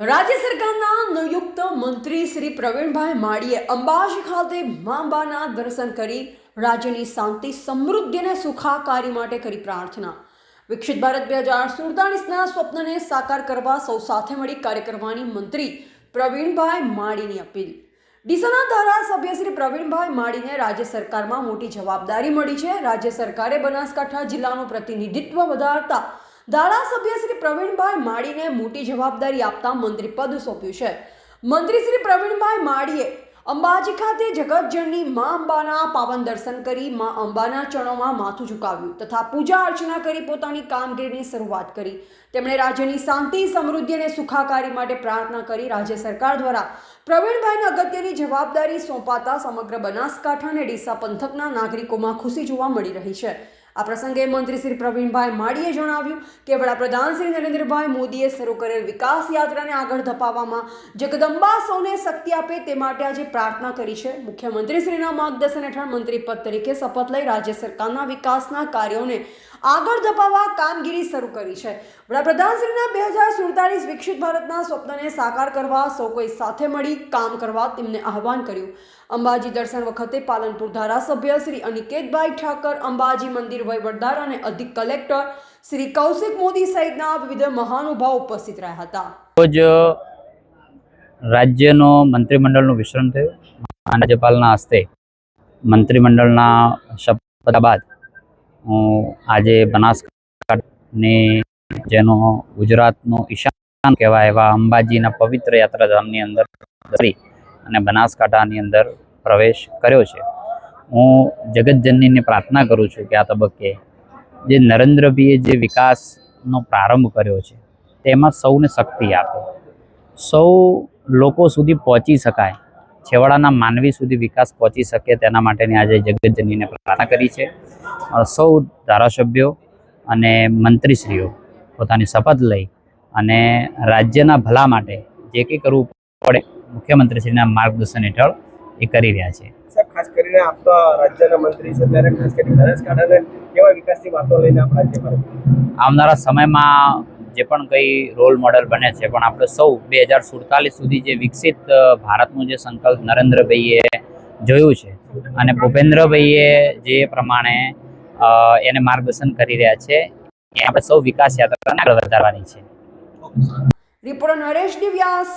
રાજ્ય સરકારના નિયુક્ત મંત્રી શ્રી પ્રવીણભાઈ માળીએ અંબાજી ખાતે માંબાના દર્શન કરી રાજ્યની શાંતિ, સમૃદ્ધિ અને સુખાકારી માટે કરી પ્રાર્થના. વિકસિત ભારત બે હજાર સુડતાલીસના સ્વપ્નને સાકાર કરવા સૌ સાથે મળી કાર્ય કરવાની મંત્રી પ્રવીણભાઈ માળીની અપીલ. ડીસાના ધારાસભ્ય શ્રી પ્રવીણભાઈ માળીને રાજ્ય સરકારમાં મોટી જવાબદારી મળી છે. રાજ્ય સરકારે બનાસકાંઠા જિલ્લાનું પ્રતિનિધિત્વ વધારતા ધારાસભ્ય શ્રી પ્રવીણભાઈ માળીને મોટી જવાબદારી આપતા મંત્રી પદ સોંપ્યું છે. મંત્રી શ્રી પ્રવીણભાઈ માળીએ અંબાજી ખાતે જગતજનની મા અંબાના પાવન દર્શન કરી મા અંબાના ચરણોમાં માથું ઝુકાવ્યું તથા પૂજા અર્ચના કરી પોતાની કામગીરીની શરૂઆત કરી. તેમણે રાજ્યની શાંતિ, સમૃદ્ધિ અને સુખાકારી માટે પ્રાર્થના કરી રાજ્ય સરકાર દ્વારા પ્રવીણભાઈને અગત્યની જવાબદારી સોંપાતા સમગ્ર બનાસકાંઠા અને ડીસા પંથકના નાગરિકોમાં ખુશી જોવા મળી રહી છે. આ પ્રસંગે મંત્રી શ્રી પ્રવીણભાઈ માળીએ જણાવ્યું કે વડાપ્રધાન શ્રી નરેન્દ્રભાઈ મોદીએ શરૂ કરેલ વિકાસ યાત્રાને આગળ ધપાવવામાં જગદંબા સૌને શક્તિ આપે તે માટે આજે પ્રાર્થના કરી છે. મુખ્યમંત્રીશ્રીના માર્ગદર્શન હેઠળ મંત્રી પદ તરીકે શપથ લઈ રાજ્ય સરકારના વિકાસના કાર્યોને આગળ ધપાવવા કામગીરી શરૂ કરી છે. વડાપ્રધાનશ્રીના બે હજાર સુડતાલીસ વિકસિત ભારતના સ્વપ્નને સાકાર કરવા સૌ કોઈ સાથે મળી કામ કરવા તેમને આહવાન કર્યું. અંબાજી દર્શન વખતે પાલનપુર ધારાસભ્ય શ્રી અનિકેતભાઈ ઠાકર અંબાજી મંદિર વહીવટદાર અને અધિક કલેક્ટર શ્રી કૌશિક મોદી સહિતના વિવિધ મહાનુભાવ ઉપસ્થિત રહ્યા હતા. રોજ રાજ્યનો મંત્રીમંડળનું વિસ્તરણ થયું. રાજ્યપાલના હસ્તે મંત્રીમંડળના શપથ બાદ હું આજે બનાસકાંઠાની જેનો ગુજરાતનો ઈશાન કહેવાય એવા અંબાજીના પવિત્ર યાત્રાધામની અંદર કરી અને બનાસકાંઠાની અંદર પ્રવેશ કર્યો છે. હું જગતજનનીને પ્રાર્થના કરું છું કે આ તબક્કે જે નરેન્દ્રભાઈએ જે વિકાસનો પ્રારંભ કર્યો છે, તેમાં સૌને શક્તિ આપે. સૌ લોકો સુધી પહોંચી શકાય. છેવાડાના માનવી સુધી વિકાસ પહોંચી શકે તેના માટેની આજે જગતજનીને પ્રાર્થના કરી છે. સૌ ધારાસભ્યો અને મંત્રીશ્રીઓ પોતાની શપથ લઈ અને રાજ્યના ભલા માટે જે કંઈ કરવું પડે, મુખ્યમંત્રીશ્રીના માર્ગદર્શન હેઠળ એ કરી રહ્યા છે. ખાસ કરીને આપ તો રાજ્યના મંત્રી છે ત્યારે ખાસ કરીને બનાસકાંઠાને કેવા વિકાસની વાતો લઈને આપ રાજ્યમાં આવનારા સમયમાં જે પણ કંઈ રોલ મોડેલ બને છે પણ આપણે સૌ બે હજાર સુડતાલીસ સુધી જે વિકસિત ભારતનું જે સંકલ્પ નરેન્દ્રભાઈએ જોયું છે અને ભૂપેન્દ્રભાઈએ જે પ્રમાણે એને માર્ગદર્શન કરી રહ્યા છે એ આપણે સૌ વિકાસ યાત્રાને આગળ વધારવાની છે. રિપોર્ટર નરેશ દિવ્યાસ.